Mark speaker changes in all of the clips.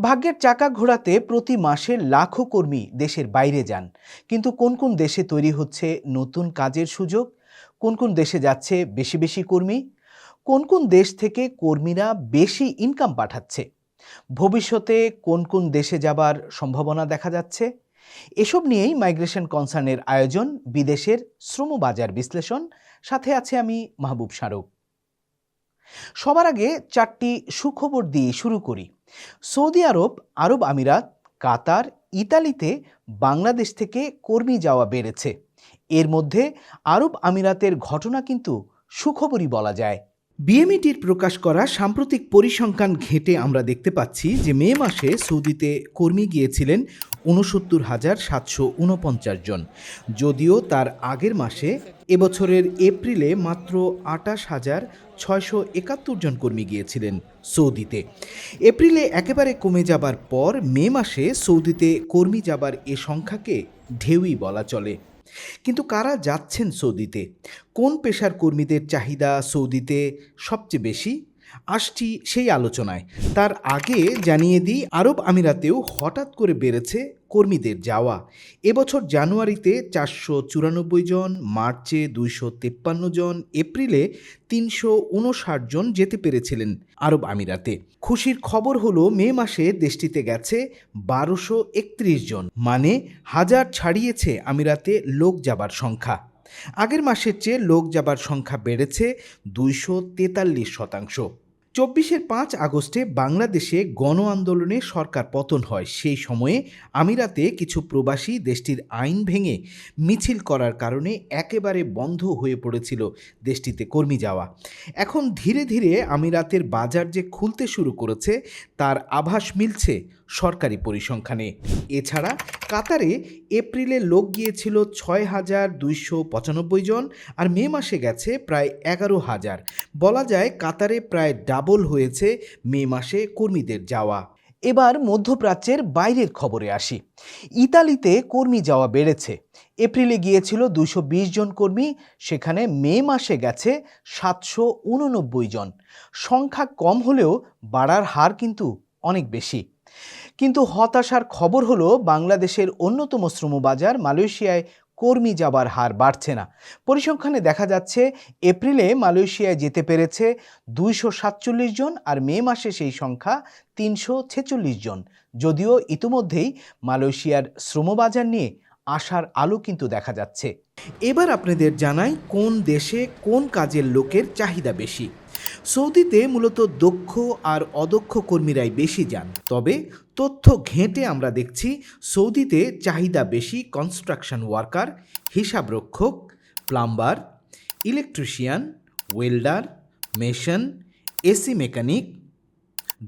Speaker 1: ভাগ্যের চাকা ঘোরাতে প্রতি মাসে লাখো কর্মী দেশের বাইরে যান। কিন্তু কোন কোন দেশে তৈরি হচ্ছে নতুন কাজের সুযোগ? কোন কোন দেশে যাচ্ছে বেশি বেশি কর্মী? কোন কোন দেশ থেকে কর্মীরা বেশি ইনকাম পাঠাচ্ছে? ভবিষ্যতে কোন কোন দেশে যাবার সম্ভাবনা দেখা যাচ্ছে? এসব নিয়েই মাইগ্রেশন কনসার্নের আয়োজন, বিদেশের শ্রমবাজার বিশ্লেষণ। সাথে আছে আমি মাহবুব শাহরুখ। সবার আগে চারটি সুখবর দিয়ে শুরু করি। সৌদি আরব আরব আমিরাত, কাতার, ইতালিতে বাংলাদেশ থেকে কর্মী যাওয়া বেড়েছে। এর মধ্যে আরব আমিরাতের ঘটনা কিন্তু সুখবরই বলা যায়। বিএমইটির প্রকাশ করা সাম্প্রতিক পরিসংখ্যান ঘেঁটে আমরা দেখতে পাচ্ছি যে মে মাসে সৌদিতে কর্মী গিয়েছিলেন ঊনসত্তর হাজার সাতশো উনপঞ্চাশ জন। যদিও তার আগের মাসে এবছরের এপ্রিলে মাত্র আটাশ হাজার ছয়শো একাত্তর জন কর্মী গিয়েছিলেন সৌদিতে। এপ্রিলে একেবারে কমে যাবার পর মে মাসে সৌদিতে কর্মী যাবার এ সংখ্যাকে ঢেউই বলা চলে। কিন্তু কারা যাচ্ছেন সৌদিতে? কোন পেশার কর্মীদের চাহিদা সৌদিতে সবচেয়ে বেশি? আসছি সেই আলোচনায়। তার আগে জানিয়ে দিই, আরব আমিরাতেও হঠাৎ করে বেড়েছে কর্মীদের যাওয়া। এবছর জানুয়ারিতে চারশো চুরানব্বই জন, মার্চে দুইশো তেপ্পান্ন জন, এপ্রিলে তিনশো উনষাট জন যেতে পেরেছিলেন আরব আমিরাতে। খুশির খবর হলো, মে মাসে দেশটিতে গেছে বারোশো একত্রিশ জন মানে হাজার ছাড়িয়েছে আমিরাতে লোক যাবার সংখ্যা। আগের মাসের চেয়ে লোক যাবার সংখ্যা বেড়েছে দুইশো তেতাল্লিশ শতাংশ। চব্বিশের পাঁচ আগস্টে বাংলাদেশে গণ আন্দোলনে সরকার পতন হয়। সেই সময়ে আমিরাতে কিছু প্রবাসী দেশটির আইন ভেঙে মিছিল করার কারণে একেবারে বন্ধ হয়ে পড়েছিল দেশটিতে কর্মী যাওয়া। এখন ধীরে ধীরে আমিরাতের বাজার যে খুলতে শুরু করেছে, তার আভাস মিলছে সরকারি পরিসংখ্যানে। এছাড়া কাতারে এপ্রিলে লোক গিয়েছিল ছয় হাজার দুইশো পঁচানব্বই জন আর মে মাসে গেছে প্রায় এগারো হাজার। বলা যায় কাতারে প্রায় ডাবল হয়েছে মে মাসে কর্মীদের যাওয়া। এবার মধ্যপ্রাচ্যের বাইরের খবরে আসি। ইতালিতে কর্মী যাওয়া বেড়েছে। এপ্রিলে গিয়েছিল দুশো জন কর্মী, সেখানে মে মাসে গেছে সাতশো উননব্বই জন। সংখ্যা কম হলেও বাড়ার হার কিন্তু অনেক বেশি। কিন্তু হতাশার খবর হলো, বাংলাদেশের অন্যতম শ্রমবাজার মালয়েশিয়ায় কর্মী যাবার হার বাড়ছে না। পরিসংখ্যানে দেখা যাচ্ছে, এপ্রিলে মালয়েশিয়ায় যেতে পেরেছে দুইশো সাতচল্লিশ জন আর মে মাসে সেই সংখ্যা তিনশো ছেচল্লিশ জন। যদিও ইতিমধ্যেই মালয়েশিয়ার শ্রমবাজার নিয়ে আশার আলো কিন্তু দেখা যাচ্ছে। এবার আপনাদের জানাই কোন দেশে কোন কাজের লোকের চাহিদা বেশি। সৌদিতে মূলত দক্ষ আর অদক্ষ কর্মীরাই বেশি যান। তবে তথ্য ঘেঁটে আমরা দেখছি সৌদিতে চাহিদা বেশি construction worker হিসাবরক্ষক plumber electrician welder mason AC mechanic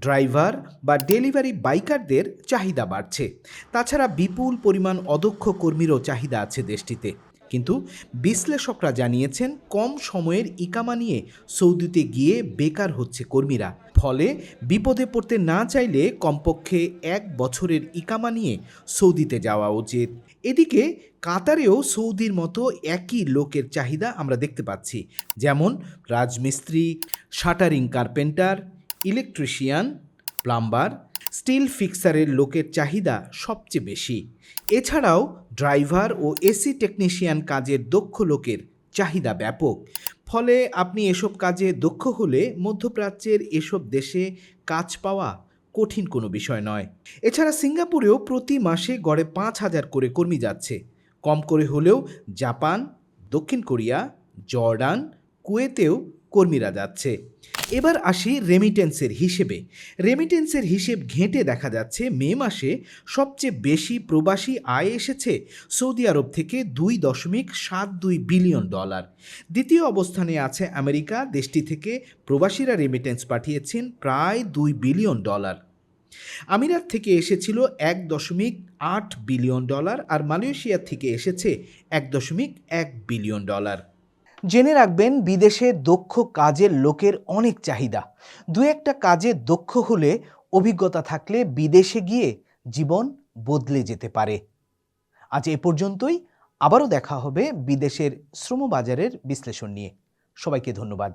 Speaker 1: driver বা ডেলিভারি বাইকারদের চাহিদা বাড়ছে। তাছাড়া বিপুল পরিমাণ অদক্ষ কর্মীরও চাহিদা আছে দেশটিতে। কিন্তু বিশ্লেষকরা জানিয়েছেন, কম সময়ের ইকামা নিয়ে সৌদিতে গিয়ে বেকার হচ্ছে কর্মীরা। ফলে বিপদে পড়তে না চাইলে কমপক্ষে এক বছরের ইকামা নিয়ে সৌদিতে যাওয়া উচিত। এদিকে কাতারেও সৌদির মতো একই লোকের চাহিদা আমরা দেখতে পাচ্ছি। যেমন রাজমিস্ত্রি, shuttering carpenter, electrician, plumber steel ফিক্সারের লোকের চাহিদা সবচেয়ে বেশি। এছাড়াও ড্রাইভার ও এসি টেকনিশিয়ান কাজের দক্ষ লোকের চাহিদা ব্যাপক। ফলে আপনি এসব কাজে দক্ষ হলে মধ্যপ্রাচ্যের এসব দেশে কাজ পাওয়া কঠিন কোনো বিষয় নয়। এছাড়া সিঙ্গাপুরেও প্রতি মাসে গড়ে পাঁচ হাজার করে কর্মী যাচ্ছে। কম করে হলেও জাপান, দক্ষিণ কোরিয়া, জর্ডান, কুয়েতেও কর্মীরা যাচ্ছে। এবার আসি রেমিটেন্সের হিসেবে। রেমিটেন্সের হিসেব ঘেঁটে দেখা যাচ্ছে মে মাসে সবচেয়ে বেশি প্রবাসী আয় এসেছে সৌদি আরব থেকে দুই দশমিক সাত দুই বিলিয়ন ডলার। দ্বিতীয় অবস্থানে আছে আমেরিকা, দেশটি থেকে প্রবাসীরা রেমিটেন্স পাঠিয়েছেন প্রায় দুই বিলিয়ন ডলার। আমিরাত থেকে এসেছিল এক দশমিক আট বিলিয়ন ডলার আর মালয়েশিয়া থেকে এসেছে এক দশমিক এক বিলিয়ন ডলার। জেনে রাখবেন, বিদেশে দক্ষ কাজের লোকের অনেক চাহিদা। দু একটা কাজে দক্ষ হলে অভিজ্ঞতা থাকলে বিদেশে গিয়ে জীবন বদলে যেতে পারে। আজ এ পর্যন্তই। আবারও দেখা হবে বিদেশের শ্রমবাজারের বিশ্লেষণ নিয়ে। সবাইকে ধন্যবাদ।